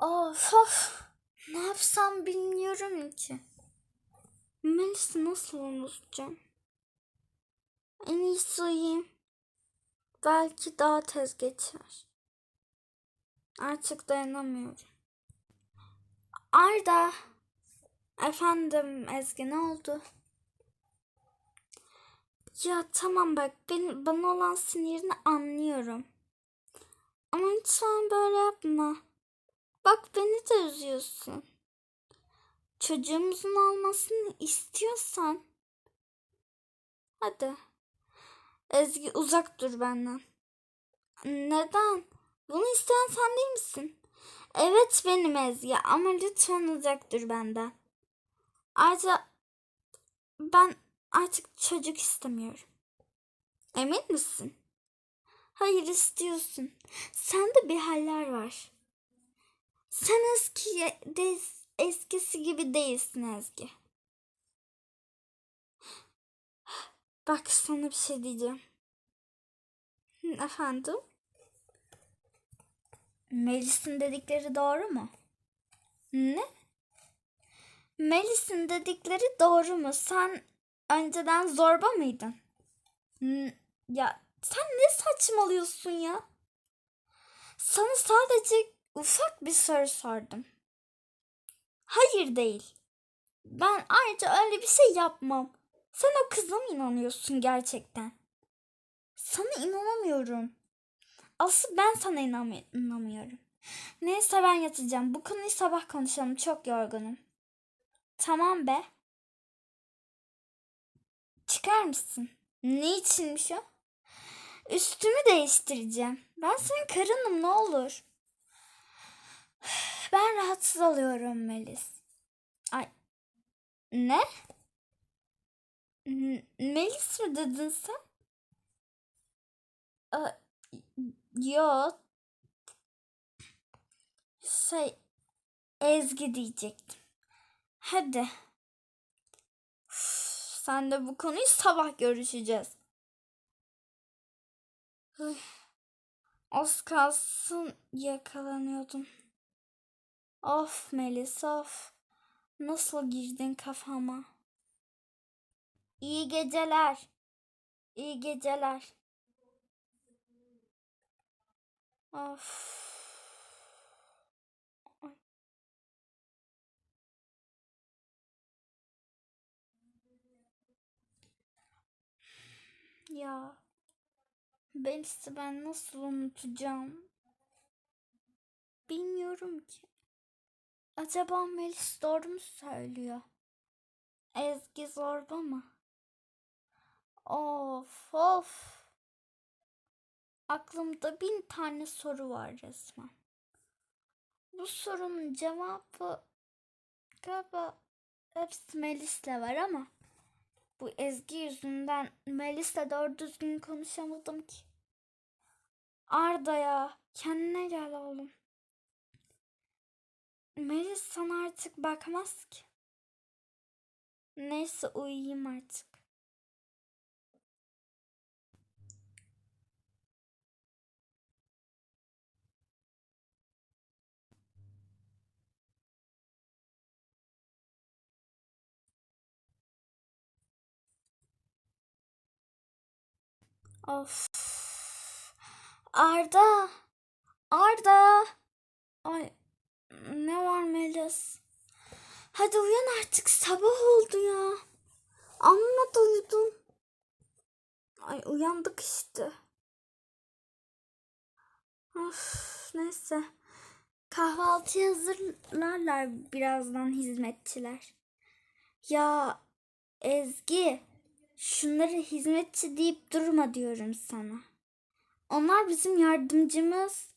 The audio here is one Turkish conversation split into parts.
Of of. Ne yapsam bilmiyorum ki. Melis'i nasıl unutacağım? En iyisi uyuyayım. Belki daha tez geçer. Artık dayanamıyorum. Arda. Efendim Ezgi ne oldu? Ya tamam bak ben, bana olan sinirini anlıyorum. Ama lütfen böyle yapma. Bak beni de üzüyorsun. Çocuğumuzun olmasını istiyorsan. Hadi. Ezgi uzak dur benden. Neden? Bunu isteyen sen değil misin? Evet benim Ezgi ama lütfen uzak dur benden. Ayrıca ben artık çocuk istemiyorum. Emin misin? Hayır istiyorsun. Sende bir haller var. Sen eski de, eskisi gibi değilsin Ezgi. Bak sana bir şey diyeceğim. Efendim? Melis'in dedikleri doğru mu? Ne? Melis'in dedikleri doğru mu? Sen önceden zorba mıydın? Ya sen ne saçmalıyorsun ya? Sana sadece ufak bir soru sordum. Hayır değil. Ben ayrıca öyle bir şey yapmam. Sen o kıza mı inanıyorsun gerçekten? Sana inanamıyorum. Asıl ben sana inanmı- inanamıyorum. Neyse ben yatacağım. Bu konuyu sabah konuşalım. Çok yorgunum. Tamam be. Çıkar mısın? Ne içinmiş o? Üstümü değiştireceğim. Ben senin karınım ne olur. Ben rahatsız oluyorum Melis. Ay. Ne? Melis mi dedin sen? Aa, yo. Şey, Ezgi diyecektim. Hadi. Sen de bu konuyu sabah görüşeceğiz. Üf, Az kalsın yakalanıyordum. Of Melis of. Nasıl girdin kafama? İyi geceler. İyi geceler. Of. Ya. Melis'i ben nasıl unutacağım? Bilmiyorum ki. Acaba Melis doğru mu söylüyor? Ezgi zorba mı? Of of. Aklımda bin tane soru var resmen. Bu sorunun cevabı galiba hepsi Melis'le var ama bu Ezgi yüzünden Melis'le doğru düzgün konuşamadım ki. Arda ya kendine gel oğlum. Melis sana artık bakmaz ki. Neyse uyuyayım artık. Of. Arda. Arda. Ay ne var Melis? Hadi uyan artık sabah oldu ya. Amma da. Ay uyandık işte. Of neyse. Kahvaltı hazırlarlar birazdan hizmetçiler. Ya Ezgi şunları hizmetçi deyip durma diyorum sana. Onlar bizim yardımcımız.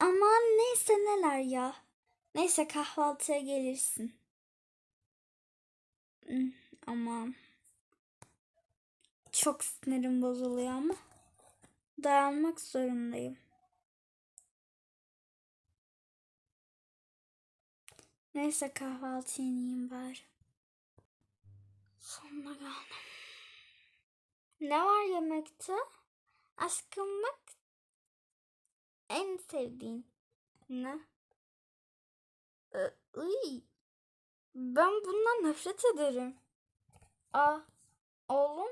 Aman neyse neler ya. Neyse kahvaltıya gelirsin. Hmm, Aman. Çok sinirim bozuluyor ama dayanmak zorundayım. Neyse kahvaltı yeneyim bari. Sonuna geldim. Ne var yemekte? Aşkım bak. En sevdiğin. Ne? İy. Ben bundan nefret ederim. Aa, oğlum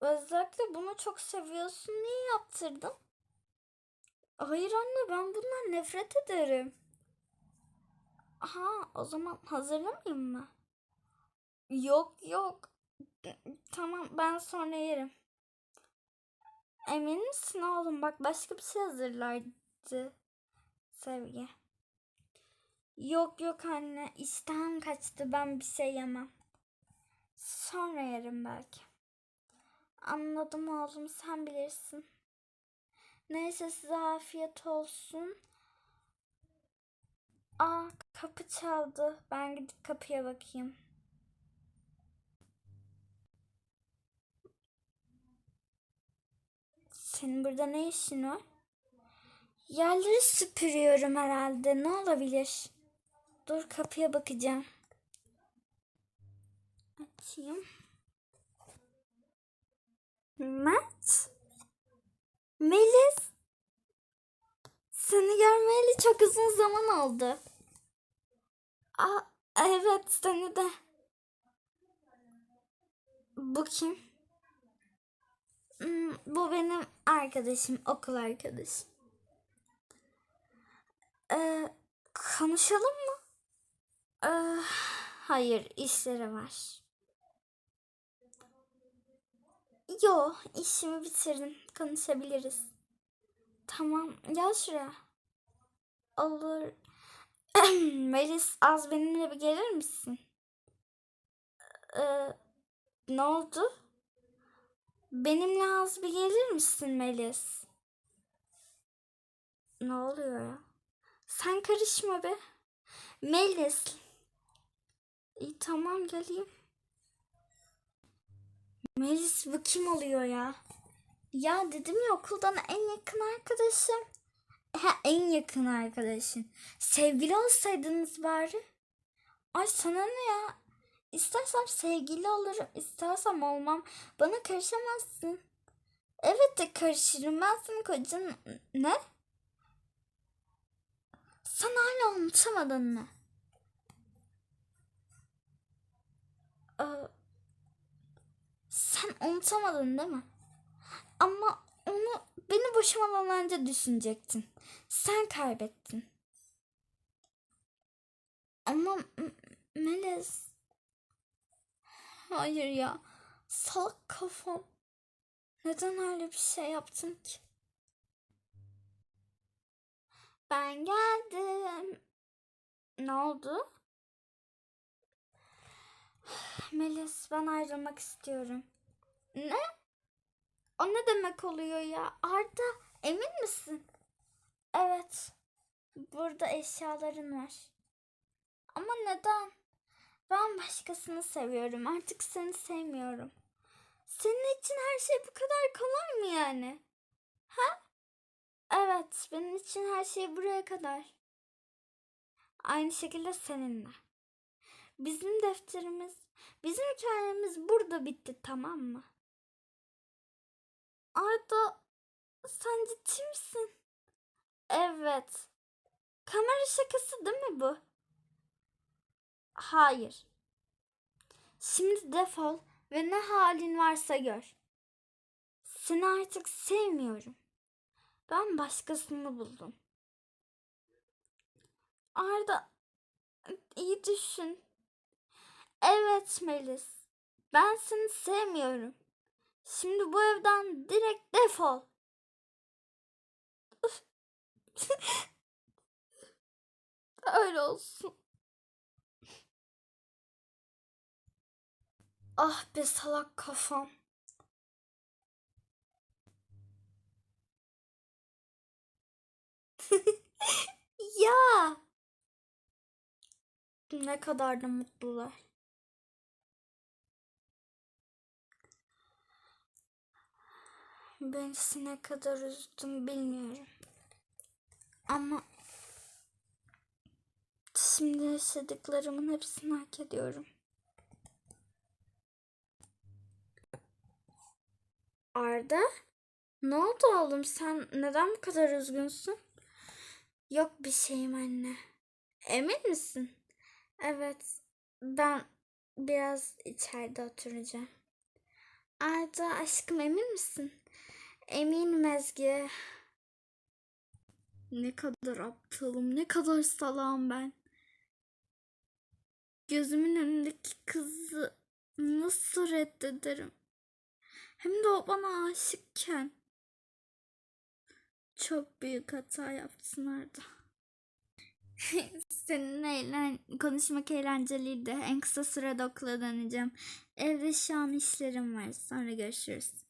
özellikle bunu çok seviyorsun. Niye yaptırdın? Hayır anne ben bundan nefret ederim. Ha o zaman hazırlamayayım mı? Yok yok. Tamam ben sonra yerim. Emin misin oğlum? Bak başka bir şey hazırlardı. Sevgi. Yok yok anne. İştahım kaçtı. Ben bir şey yemem. Sonra yerim belki. Anladım oğlum. Sen bilirsin. Neyse size afiyet olsun. Aa kapı çaldı. Ben gidip kapıya bakayım. Senin burada ne işin var? Yerleri süpürüyorum herhalde. Ne olabilir? Dur kapıya bakacağım. Açayım. Mert? Melis? Seni görmeyeli çok uzun zaman oldu. Aa, evet seni de. Bu kim? Hmm, bu benim arkadaşım, okul arkadaşım. Ee, konuşalım mı? Ee, hayır, işleri var. Yo, işimi bitirdim. Konuşabiliriz. Tamam, gel şuraya. Olur. Melis, az benimle bir gelir misin? Ee, ne oldu? Benimle az bir gelir misin Melis? Ne oluyor ya? Sen karışma be. Melis. İyi tamam geleyim. Melis bu kim oluyor ya? Ya dedim ya okuldan en yakın arkadaşım. Ha en yakın arkadaşın. Sevgili olsaydınız bari. Ay sana ne ya? İstersem sevgili olurum, istersem olmam. Bana karışamazsın. Evet de karışırım. Ben senin kocan... Ne? Sen hala unutamadın mı? Sen unutamadın değil mi? Ama onu beni boşamadan önce düşünecektin. Sen kaybettin. Ama M- Melis... Hayır ya. Salak kafam. Neden öyle bir şey yaptın ki? Ben geldim. Ne oldu? Melis ben ayrılmak istiyorum. Ne? O ne demek oluyor ya? Arda emin misin? Evet. Burada eşyaların var. Ama neden? Ben başkasını seviyorum. Artık seni sevmiyorum. Senin için her şey bu kadar kolay mı yani? Ha? Evet, benim için her şey buraya kadar. Aynı şekilde seninle. Bizim defterimiz, bizim hikayemiz burada bitti tamam mı? Arda, sen ciddi misin? Evet. Kamera şakası değil mi bu? Hayır. Şimdi defol ve ne halin varsa gör. Seni artık sevmiyorum. Ben başkasını buldum. Arda, iyi düşün. Evet Melis, ben seni sevmiyorum. Şimdi bu evden direkt defol. Öyle olsun. Ah be salak kafam. ya. Ne kadar da mutlular. Beni ne kadar üzdüm bilmiyorum. Ama şimdi yaşadıklarımın hepsini hak ediyorum. Arda? Ne oldu oğlum sen neden bu kadar üzgünsün? Yok bir şeyim anne. Emin misin? Evet. Ben biraz içeride oturacağım. Arda aşkım emin misin? Eminim Ezgi. Ne kadar aptalım, ne kadar salağım ben. Gözümün önündeki kızı nasıl reddederim? Hem de o bana aşıkken. Çok büyük hata yaptın Arda. Seninle eğlen konuşmak eğlenceliydi. En kısa sürede okula döneceğim. Evde şu an işlerim var. Sonra görüşürüz.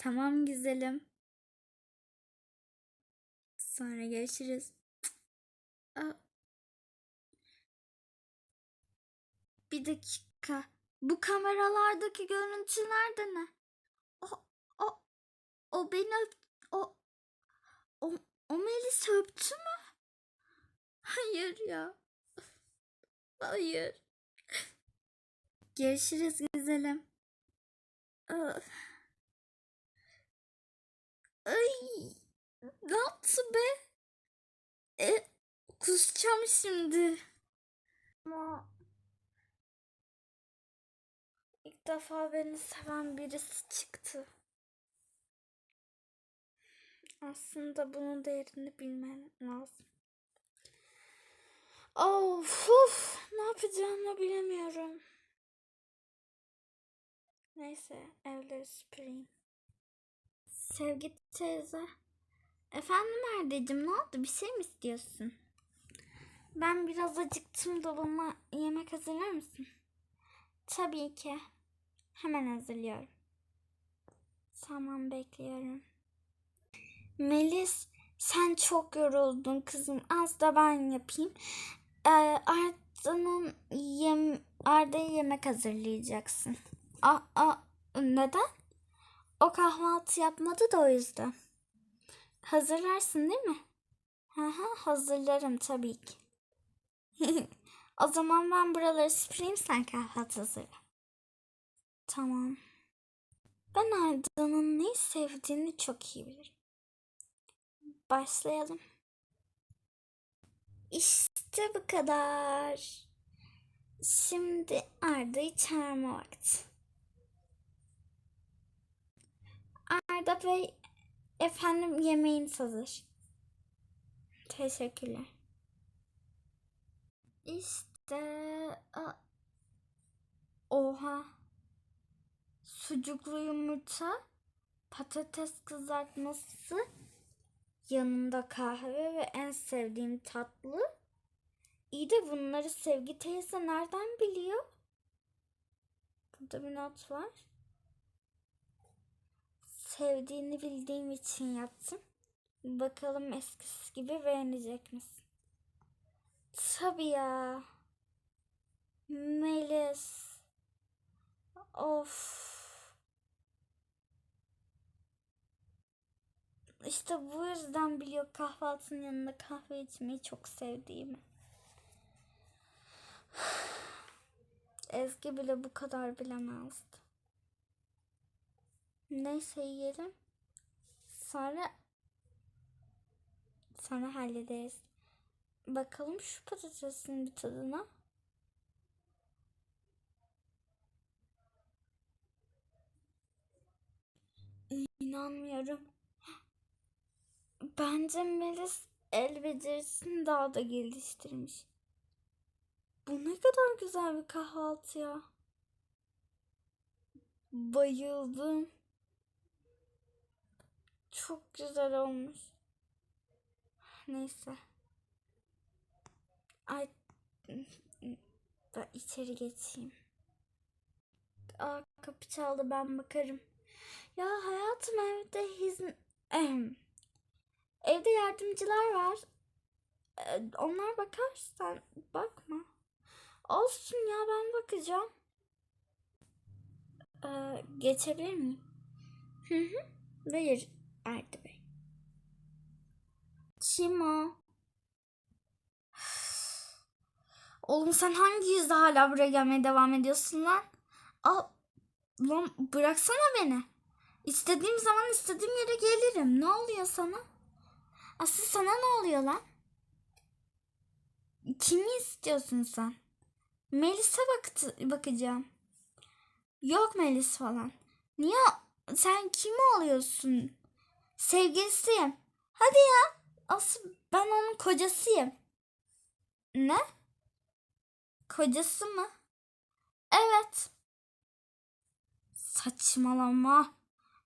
Tamam güzelim. Sonra görüşürüz. Aa. Bir dakika. Bu kameralardaki görüntüler de ne? O, o, o beni öp, o, o, o Melis öptü mü? Hayır ya. Hayır. Görüşürüz güzelim. Ah. Ay. Ne yaptı be? E, kusacağım şimdi. Ama ilk defa beni seven birisi çıktı. Aslında bunun değerini bilmen lazım. Of, of, ne yapacağımı bilemiyorum. Neyse, evleri süpüreyim. Sevgi teyze. Efendim Erdeciğim, ne oldu? Bir şey mi istiyorsun? Ben biraz acıktım da bana yemek hazırlar mısın? Tabii ki. Hemen hazırlıyorum. Tamam, bekliyorum. Melis, sen çok yoruldun kızım. Az da ben yapayım. Ee, Arda'nın yem Arda'ya yemek hazırlayacaksın. A, a, neden? O kahvaltı yapmadı da o yüzden. Hazırlarsın değil mi? Hı hı, hazırlarım tabii ki. o zaman ben buraları süpüreyim sen kahvaltı hazırla. Tamam. Ben Arda'nın neyi sevdiğini çok iyi bilirim. Başlayalım. İşte bu kadar. Şimdi Arda'yı çağırma vakti. Arda Bey, efendim yemeğiniz hazır. Teşekkürler. İşte... Oha. Sucuklu yumurta, patates kızartması, yanında kahve ve en sevdiğim tatlı. İyi de bunları Sevgi teyze nereden biliyor? Burada bir not var. Sevdiğini bildiğim için yaptım. Bakalım eskisi gibi beğenecek misin? Tabii ya. Melis. Of. İşte bu yüzden biliyor kahvaltının yanında kahve içmeyi çok sevdiğimi. Ezgi bile bu kadar bilemezdi. Neyse yiyelim. Sonra sonra hallederiz. Bakalım şu patatesin bir tadına. İnanmıyorum. Bence Melis el becerisini daha da geliştirmiş. Bu ne kadar güzel bir kahvaltı ya. Bayıldım. Çok güzel olmuş. Neyse. Ay ben içeri geçeyim. Aa kapı çaldı ben bakarım. Ya hayatım evde hizm... Ehem. Evde yardımcılar var. Ee, Onlar bakar sen bakma. Olsun ya ben bakacağım. Ee, geçebilir miyim? Hı hı. Buyur Bey. Kim o? Oğlum sen hangi yüzle hala buraya gelmeye devam ediyorsun lan? Al, lan bıraksana beni. İstediğim zaman istediğim yere gelirim. Ne oluyor sana? Asıl sana ne oluyor lan? Kimi istiyorsun sen? Melis'e baktı, bakacağım. Yok Melis falan. Niye? Sen kimi oluyorsun? Sevgilisiyim. Hadi ya. Asıl ben onun kocasıyım. Ne? Kocası mı? Evet. Saçmalama.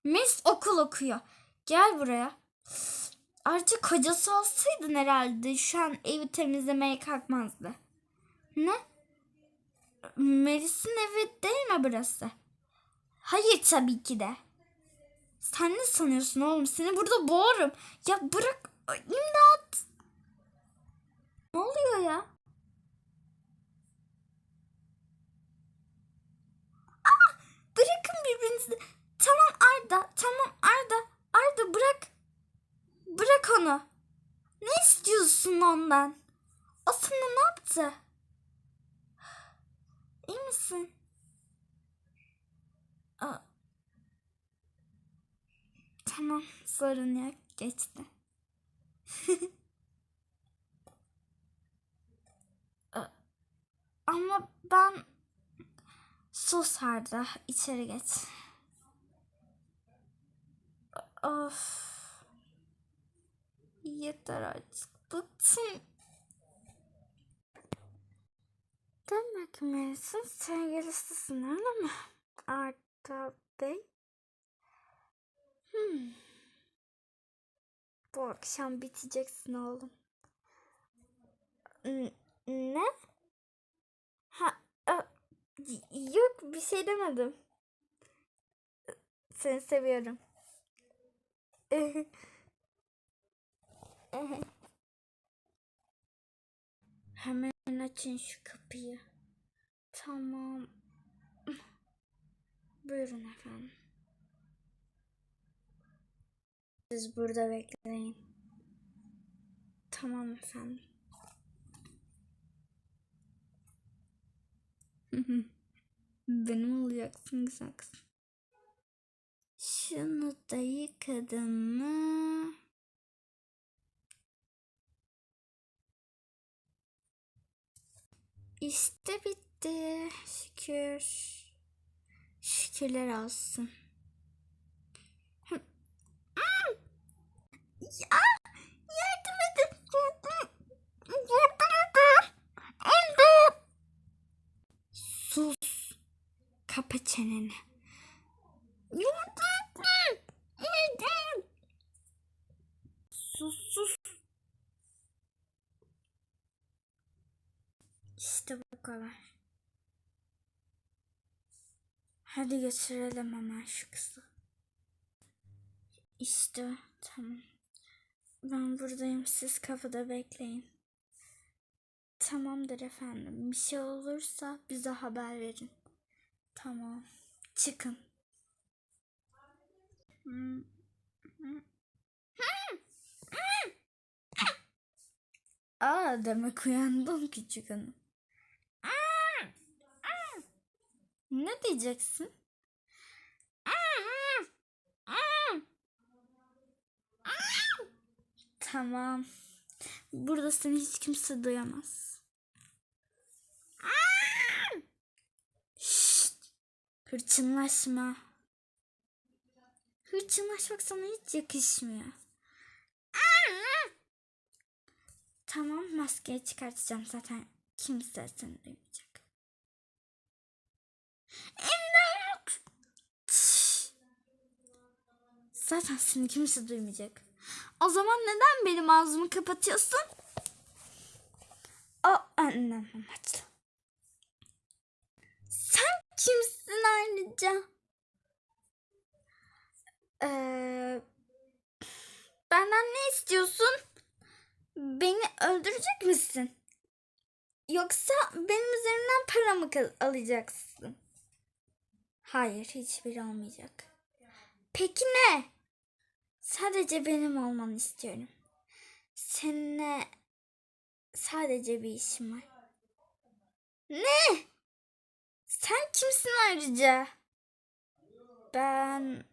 Mis okul okuyor. Gel buraya. Artık kocası olsaydın herhalde şu an evi temizlemeye kalkmazdı. Ne? Melis'in evi değil mi burası? Hayır tabii ki de. Sen ne sanıyorsun oğlum? Seni burada boğarım. Ya bırak. İmdat. Ne oluyor ya? Aa, bırakın birbirinizi. Tamam Arda. Tamam Arda. Arda bırak. Bırak onu. Ne istiyorsun ondan? O sana ne yaptı? İyi misin? Aa. Tamam sorun yok geçti. Ama ben sus Arda içeri geç. Of. Yeter artık. Bıktım. Demek Melis'in sevgilisisin öyle mi? Arda Bey. Hmm. Bu akşam biteceksin oğlum. Ne? Ha, a- yok bir şey demedim. Seni seviyorum. Hemen açın şu kapıyı. Tamam. Buyurun efendim. Siz burada bekleyin. Tamam efendim. Benim olacaksın güzel kız. Şunu da yıkadım mı? İşte bitti. Şükür. Şükürler olsun. Hı. Hmm. Ya yardım edin. Yardım edin. Anne. Sus. Kapa çeneni. Yardım edin. Yardım. Sus sus. İşte bu kadar. Hadi götürelim hemen şu kızı. İşte tamam. Ben buradayım siz kapıda bekleyin. Tamamdır efendim. Bir şey olursa bize haber verin. Tamam. Çıkın. Aa demek uyandın küçük hanım. Ne diyeceksin? Tamam. Burada seni hiç kimse duyamaz. Şşt! Hırçınlaşma. Hırçınlaşmak sana hiç yakışmıyor. Tamam maskeyi çıkartacağım zaten kimse seni duymayacak. İmdat! Zaten seni kimse duymayacak. O zaman neden benim ağzımı kapatıyorsun? O annem amaçlı. Sen kimsin ayrıca? Ee, benden ne istiyorsun? Beni öldürecek misin? Yoksa benim üzerimden para mı alacaksın? Hayır, hiçbiri olmayacak. Peki ne? Sadece benim olmanı istiyorum. Seninle sadece bir işim var. Ne? Sen kimsin ayrıca? Ben